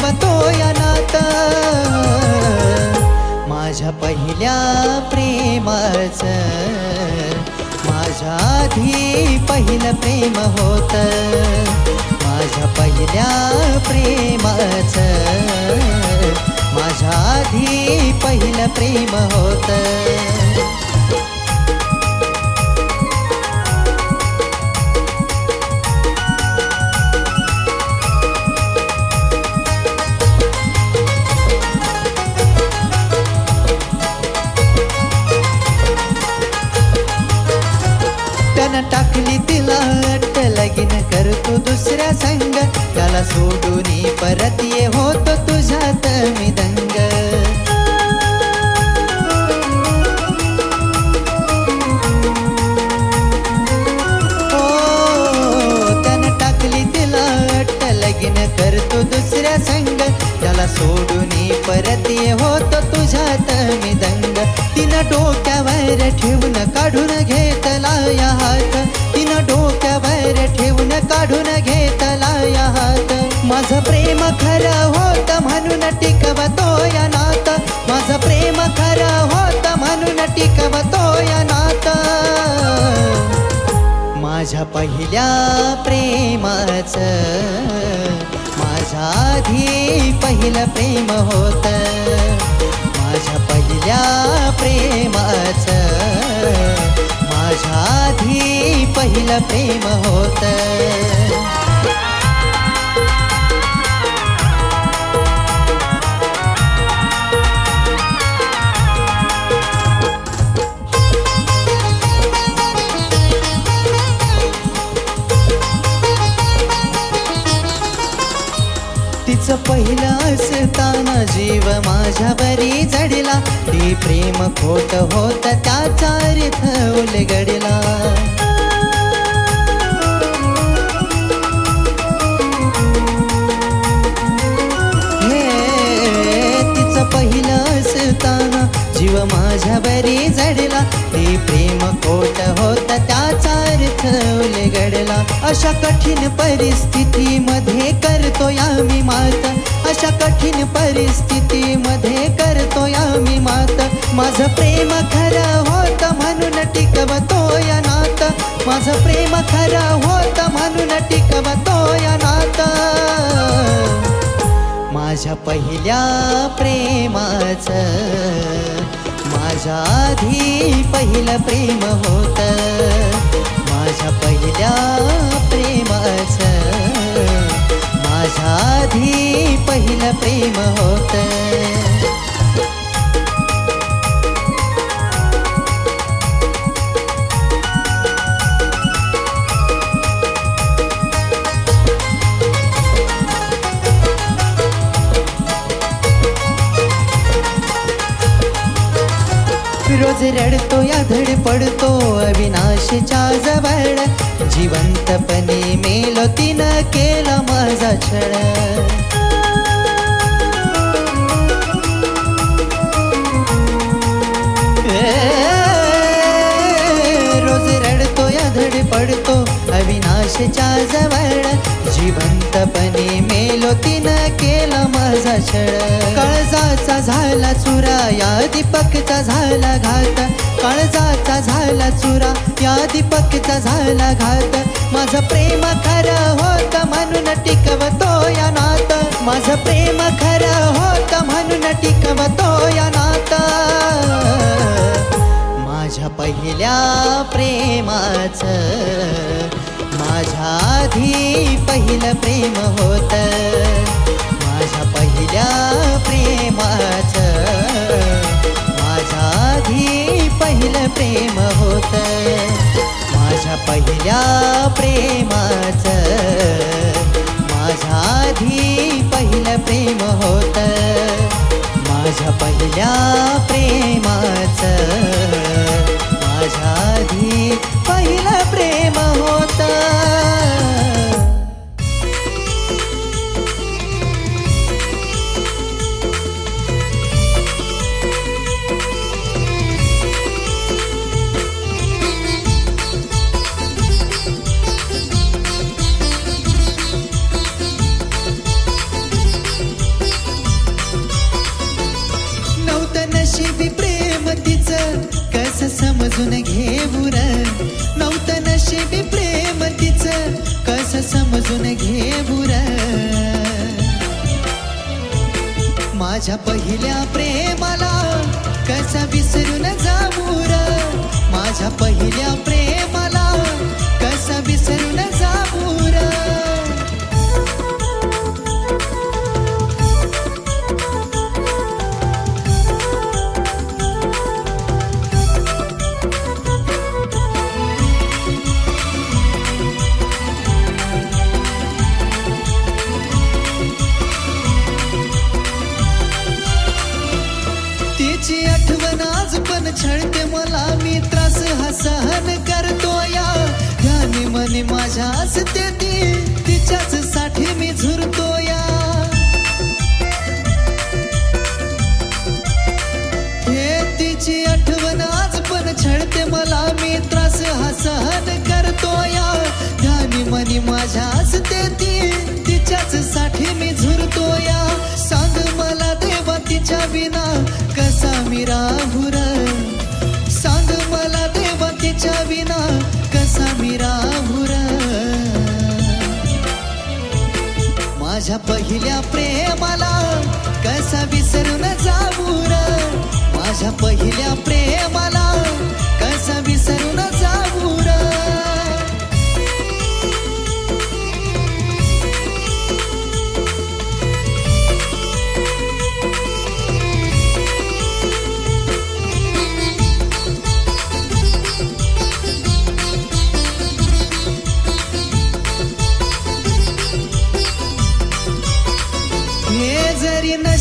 म्हणून टिकवतो या नात माझ्या पहिल्या प्रेमाच माझ्या आधी पहिलं प्रेम होत. माझ्या पहिल्या प्रेमाच माझ्या आधी पहिलं प्रेम होत. करतो दुसऱ्या संग. त्याला सोडून परत ये होतो तुझ्यात मी दंग. हो त्यानं टाकली तिला अट्ट. लगीन करतो दुसऱ्या संग. त्याला सोडून परत ये होतो तुझ्यात मी दंग. तिनं डोक्यावर ठेवून काढून घेतला या हात. माझं प्रेम खरं होत म्हणून टिकवतो या नात. माझं प्रेम खरं होत म्हणून टिकवतो या नात. माझ्या पहिल्या प्रेमाच माझ्या आधी पहिलं प्रेम होत. माझ्या पहिल्या प्रेमाच माझ्या आधी पहिलं प्रेम होतं. खोट होत त्याचा रिथ उलगडला. हे तिचं पहिलं असताना जीव माझ्यावरी जडला. ते प्रेम खोट होत त्या अर्थ घडला. अशा कठीण परिस्थितीमध्ये करतो आम्ही मात. अशा कठीण परिस्थितीमध्ये करतो आम्ही मात. माझं प्रेम खरं होत म्हणून टिकवतो या नात. माझं प्रेम खरं होत म्हणून टिकवतो या नात. माझ्या पहिल्या प्रेमाचं माझ्या आधी पहिलं प्रेम होतं. प्रेम होत. रोज रडतो या धड पडतो अविनाशच्या जवळ. जिवंतपणे मेलो तिनं केला माझा छळ. अविनाशच्या जवळ जिवंतपणे मेलो तिनं केला माझा छळ. काळजाचा झाला चुरा या दीपकचा झाला घात. काळजाचा झाला चुरा या दीपकचा झाला घात. माझं प्रेम खरं होत म्हणून टिकवतो या नात. माझं प्रेम खरं होत म्हणून टिकवतो या नात. माझ्या पहिल्या प्रेमाचं आधी पहिलं प्रेम होत? माझ्या पहिल्या प्रेमाच माझ्या आधी पहिलं प्रेम होत? माझ्या पहिल्या प्रेमाच माझ्या आधी पहिलं प्रेम होत? माझ्या पहिल्या प्रेमाचं समजून घे बुर माझ्या पहिल्या प्रेमाला कसा विसरून जाबूर माझ्या पहिल्या प्रेमाला कसा विसरून जा छळते मला मी त्रास हा सहन करतो या. ध्यानी मनी माझ्या असते ती तिच्याच साठी मी झुरतो या. हे तिची आठवण आज पण छळते मला मी त्रास हा सहन करतो या. ध्यानी मनी माझ्या असते ती तिच्याच साठी मी झुरतो या. सांग मला देवा तिच्या विना कसा मी राहुरा माझ्या पहिल्या प्रेमाला कसा विसरून जाऊ र? माझ्या पहिल्या प्रेमाला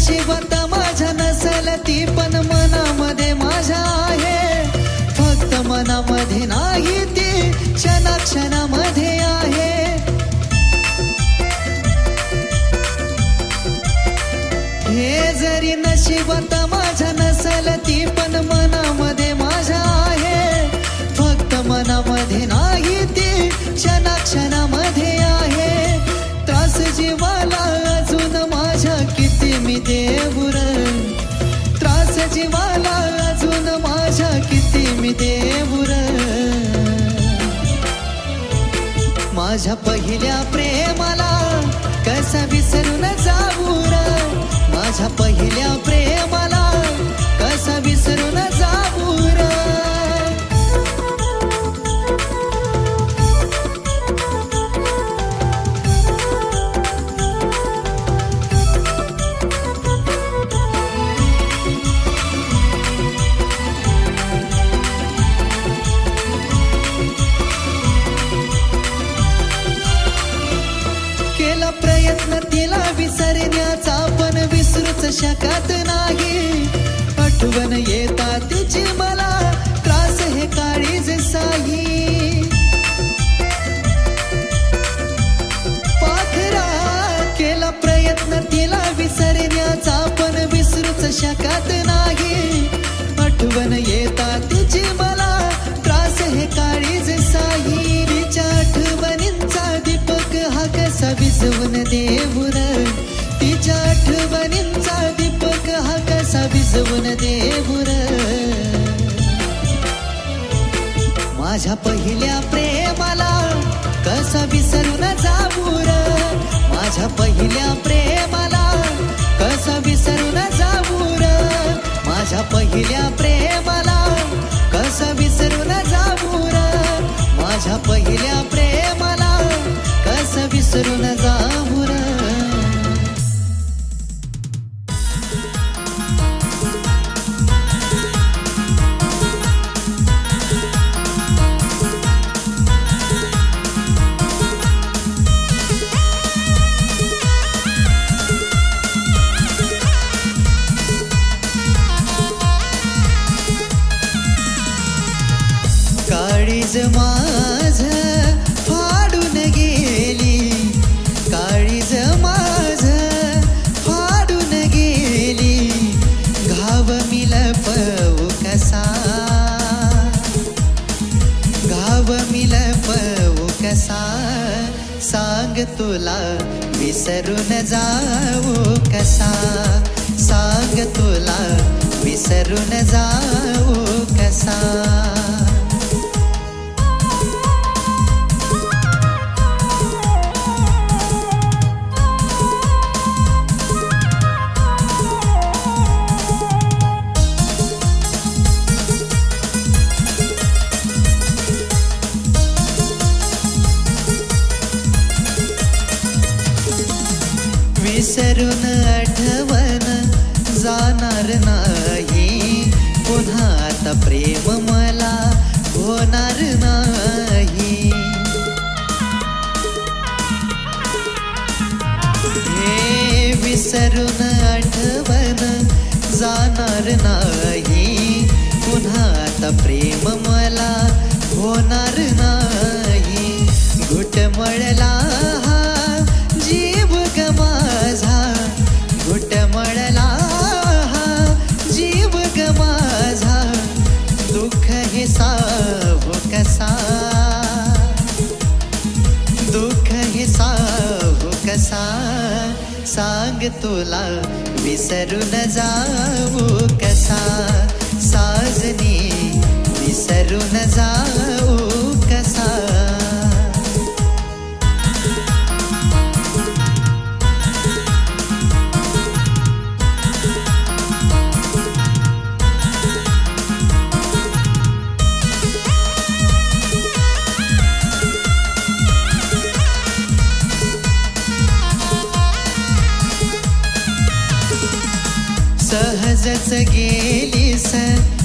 नशिबात माझ्या नसल ती पण मनामध्ये माझ्या आहे. फक्त मनामध्ये नाही ती क्षणा क्षणामध्ये आहे. हे जरी नशिबात माझ्या नसल ती पण मनामध्ये पहिल्या प्रेम हा कसा विझवून तिच्या आठवणींचा दीपक हा कसा विझवून देऊर माझ्या पहिल्या प्रेमाला कसा विसरून जाऊ माझ्या पहिल्या प्रेमाला कसा विसरून जाऊ माझ्या पहिल्या प्रेमाला कसा विसरून जाऊ माझ्या पहिल्या प्रेमाला कसा सांग तुला विसरून जाऊ कसा? सांग तुला विसरून जाऊ कसा? करून आठवण जाणार नाही. पुन्हा आता प्रेम मला होणार नाही. हे विसरून आठवण जाणार नाही. पुन्हा आता प्रेम मला होणार नाही. घुटमळला तुला विसरून जाऊ कसा साजनी विसरून जाऊ तूच गेलीस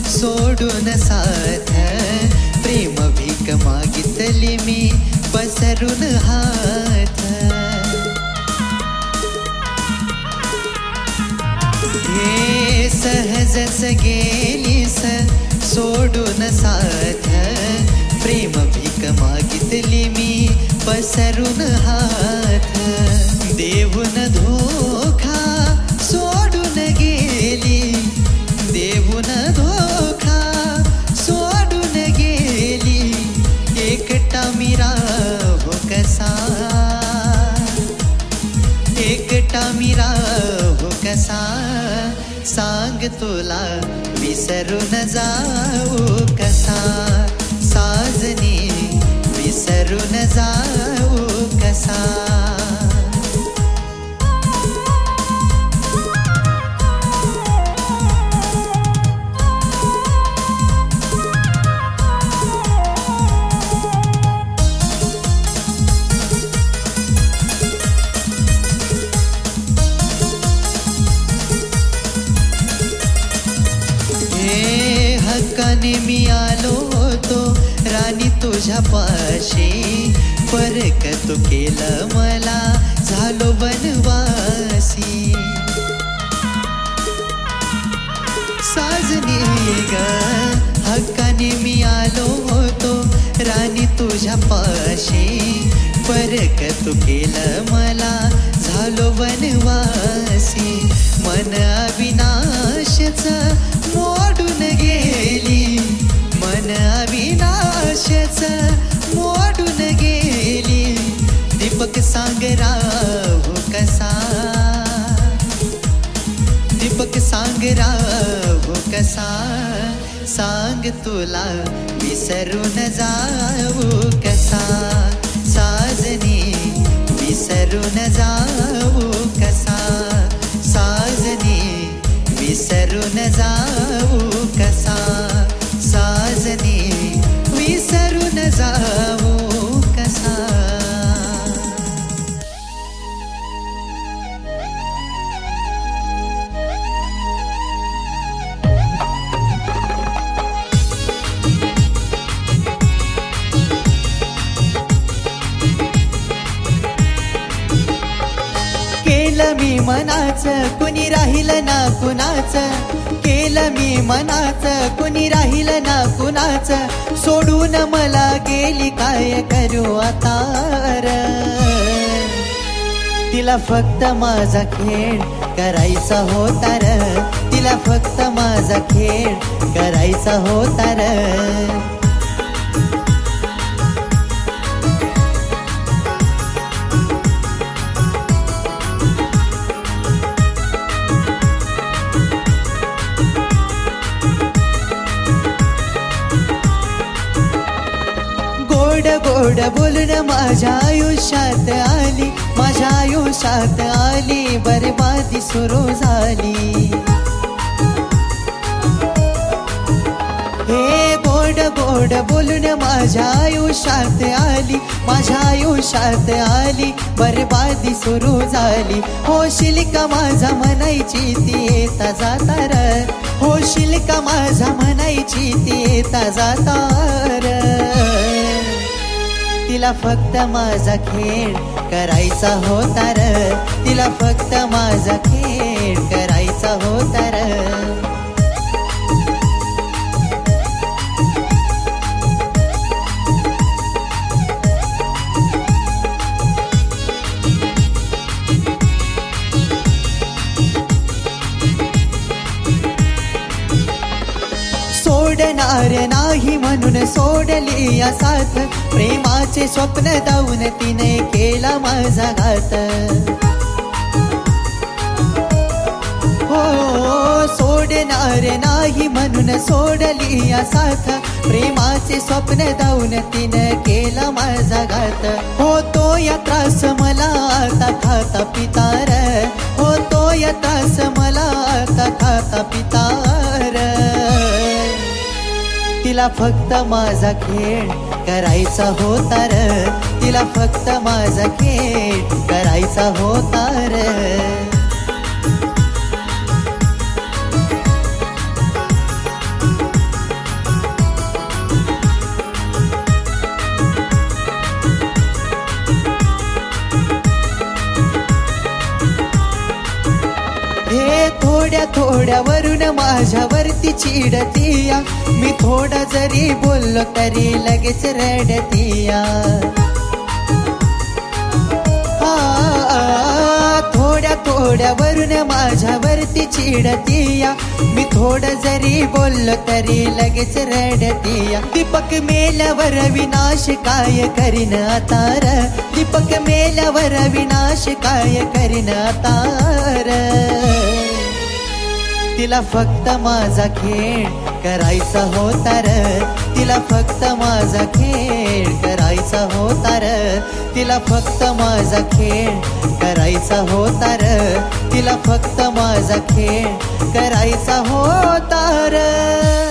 सोडून साथ प्रेम भीक मागितली मी पसरून हात हे सहजच गेलीस सोडून साथ प्रेम भीक मागितली मी पसरून हात तुला विसरून जाऊ कसा साजनी विसरून जाऊ हक्काने मी आलो होतो. राणी तुझ्या पाशी फरक तू केलं मला. झालो वनवासी. मन अविनाशच मोडून गेली. मन अविनाशच मोडून गेली. दीपक सांग राहू कसा? दीपक सांग राहू कसा सांग तुला विसरून जाऊ कसा? साजनी विसरून जाऊ कसा? साजनी विसरून जाऊ केलं मी मनाचं कुणी राहिलं ना कुणाचं? केलं मी मनाचं कुणी राहिलं ना कुणाचं? सोडून मला गेली काय करू आता र? तिला फक्त माझा खेळ करायचा होता र. तिला फक्त माझा खेळ करायचा होता र. गोड गोड बोलून माझ्या आयुष्यात आली माझ्या आयुष्यात आली बरबादी सुरू झाली. हे गोड गोड बोलून माझ्या आयुष्यात आली माझ्या आयुष्यात आली बरबादी सुरू झाली. होशील का माझा म्हणायची ती येता जाता र? होशील का माझा म्हणायची ती येता जाता? तिला फक्त माझा खेळ करायचा होता र तिला फक्त माझा खेळ करायचा होता र सोडणार नाही म्हणून सोडली या साथ. माझे स्वप्न दावून तिने केला माझा घात. हो सोडणार नाही म्हणून सोडली या साथ. प्रेमाचे स्वप्न दावून तिने केला माझा घात. हो तो या त्रास मला आता खाता पितार. हो तो या त्रास मला आता खाता पितार. तिला फक्त माझा खेळ करायचा होता र तिला फक्त माझा खेळ करायचा होता र थोड्या माझ्यावर माझ्यावरती चिडतीया. मी थोडा जरी बोललो तरी लगेच रडतीया. थोड्या थोड्यावरून माझ्यावरती चिडतीया. मी थोडं जरी बोललो तरी लगेच रडतीया. दीपक मेल्यावर विनाश काय करीन तार दीपक मेल्यावर विनाश काय करीन तार तिला फक्त माझा खेळ करायचा होता र. तिला फक्त माझा खेळ करायचा होता र. तिला फक्त माझा खेळ करायचा होता र. तिला फक्त माझा खेळ करायचा होता र.